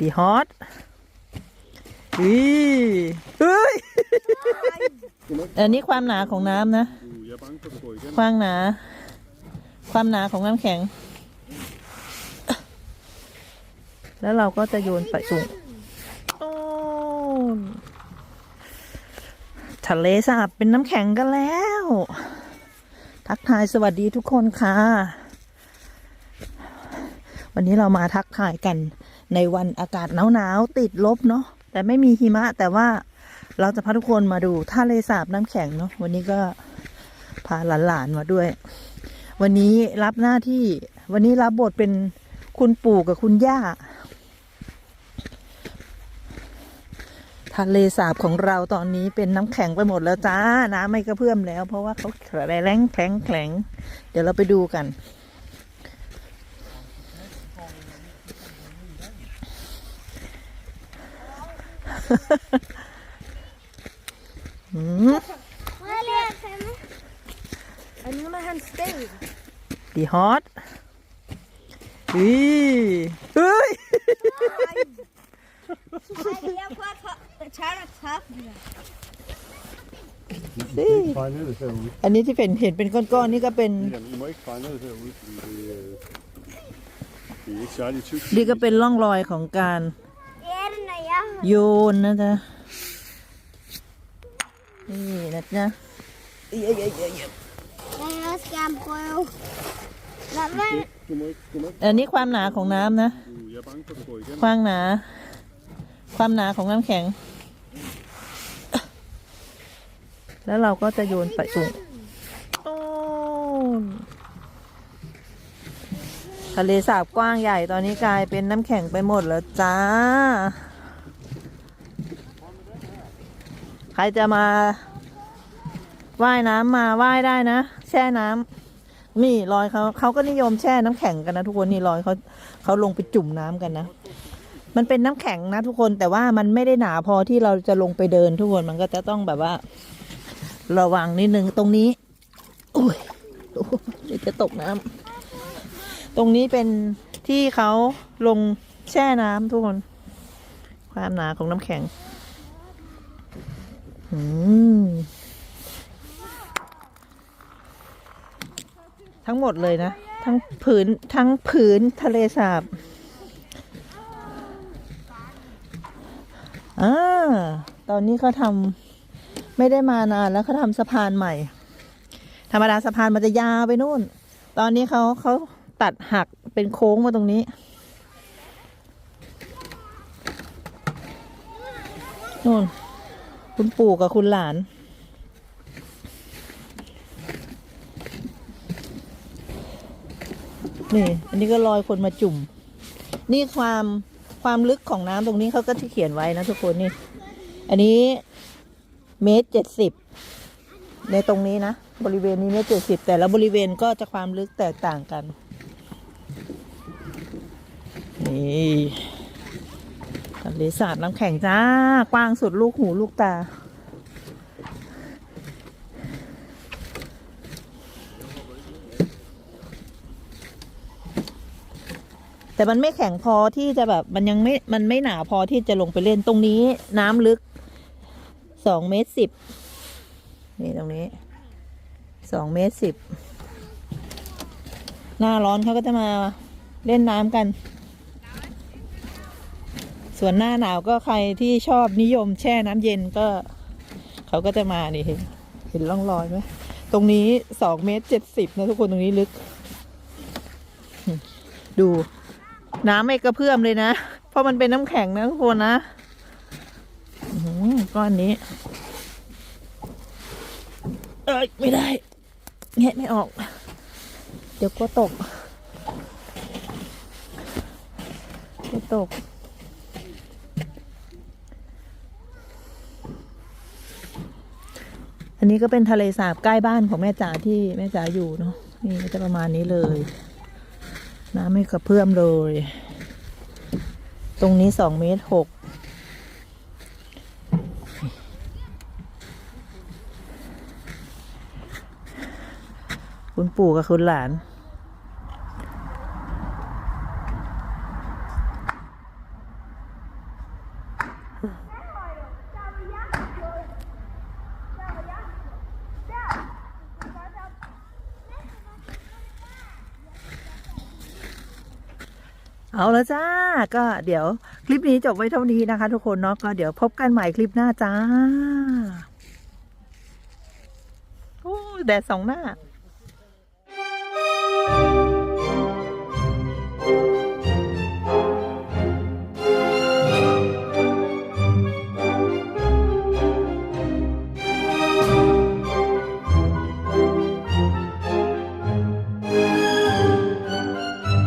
ดีฮอตอีเฮ้ย อันนี้ความหนาของน้ำนะ ความหนา ความหนาของน้ำแข็ง แล้วเราก็จะโยนไปสูงทะเลสาบเป็นน้ำแข็งกันแล้ว ทักทายสวัสดีทุกคนค่ะ วันนี้เรามาทักทายกัน ในวันอากาศหนาวๆติดลบเนาะแต่ไม่มีหิมะ แต่ว่าเราจะพาทุกคนมาดูทะเลสาบน้ำแข็งเนาะวันนี้ก็พาหลานๆมาด้วย วันนี้รับหน้าที่วันนี้รับบทเป็นคุณปู่กับคุณย่าทะเลสาบของเราตอนนี้เป็นน้ำแข็งไปหมดแล้วจ้า น้ำไม่กระเพื่อมแล้ว เพราะว่าเขาแข็งแรงแข็งแข็งเดี๋ยวเราไปดูกัน อืม En nu är han stängd. ดีฮอตอีเฮ้ย Jag får ta Tjära tapp. I må ikke fare ned herude. อันนี้ที่เป็นเห็นเป็นก้อนๆนี่ก็เป็น Jamen, I må ikke fare ned herude, fordi det, øh, det er ikke særlig tykt. นี่ก็เป็นร่องรอยของการ โยนนะจ๊ะนี่นะจ๊ะเอ้ยเอ้ยเอ้ยเอ้ยเอ้ย När jag ska prøve. Hvad var det? Du må ikke, du må ikke. อันนี้ความหนาของน้ำนะ Du, jeg er bange for, at du går igen. ความหนา ความหนาของน้ำแข็ง แล้วเราก็จะโยนไปสูงโอ้ทะเลสาบกว้างใหญ่ตอนนี้กลายเป็นน้ำแข็งไปหมดแล้วจ้า ใครจะมาว่ายน้ำมาว่ายได้นะ แช่น้ำนี่รอยเขาเขาก็นิยมแช่น้ำแข็งกันนะทุกคนนี่รอยเขาเขาลงไปจุ่มน้ำกันนะ มันเป็นน้ำแข็งนะทุกคนแต่ว่ามันไม่ได้หนาพอที่เราจะลงไปเดินทุกคนมันก็จะต้องแบบว่า ระวังนิดนึงตรงนี้อุ้ยเดี๋ยวจะตกน้ำตรงนี้เป็นที่เขาลงแช่น้ำทุกคน ความหนาของน้ำแข็ง ทั้งหมดเลยนะ ทั้งผืนทั้งผืนทะเลสาบอ่าตอนนี้เขาทำไม่ได้มานานแล้วเขาทำสะพานใหม่ ธรรมดาสะพานมันจะยาวไปนู่น ตอนนี้เขาเขาตัดหักเป็นโค้งมาตรงนี้นู่น คุณปู่กับคุณหลาน นี่ อันนี้ก็ลอยคนมาจุ่ม นี่ความความลึกของน้ำตรงนี้เขาก็ที่เขียนไว้นะทุกคนนี่ อันนี้เมตรเจ็ดสิบในตรงนี้นะ บริเวณนี้เมตรเจ็ดสิบแต่ละบริเวณก็จะความลึกแตกต่างกัน นี่ ทะเลสาบน้ำแข็งจ้า กว้างสุดลูกหูลูกตา แต่มันไม่แข็งพอที่จะแบบมันยังไม่ มันไม่หนาพอที่จะลงไปเล่นตรงนี้น้ำลึกสองเมตรสิบนี่ตรงนี้สองเมตรสิบหน้าร้อนเขาก็จะมาเล่นน้ำกัน ส่วนหน้าหนาวก็ใครที่ชอบนิยมแช่น้ำเย็นก็ เขาก็จะมานี่เห็นเห็นร่องรอยไหมตรงนี้สองเมตรเจ็ดสิบนะทุกคนตรงนี้ลึก ดูน้ำไม่กระเพื่อมเลยนะ เพราะมันเป็นน้ำแข็งนะทุกคนนะอื้อหือก้อนนี้ เอ้ยไม่ได้แงะไม่ออก เดี๋ยวก็ตกก็ตก อันนี้ก็เป็นทะเลสาบใกล้บ้านของแม่จ๋าที่แม่จ๋าอยู่เนาะนี่ก็จะประมาณนี้เลย น้ำไม่กระเพื่อมเลย ตรงนี้สองเมตรหกคุณปู่กับคุณหลาน เอาละจ้า ก็เดี๋ยวคลิปนี้จบไว้เท่านี้นะคะ ทุกคนเนาะก็เดี๋ยวพบกันใหม่คลิปหน้าจ้าโอ้แดดสองหน้า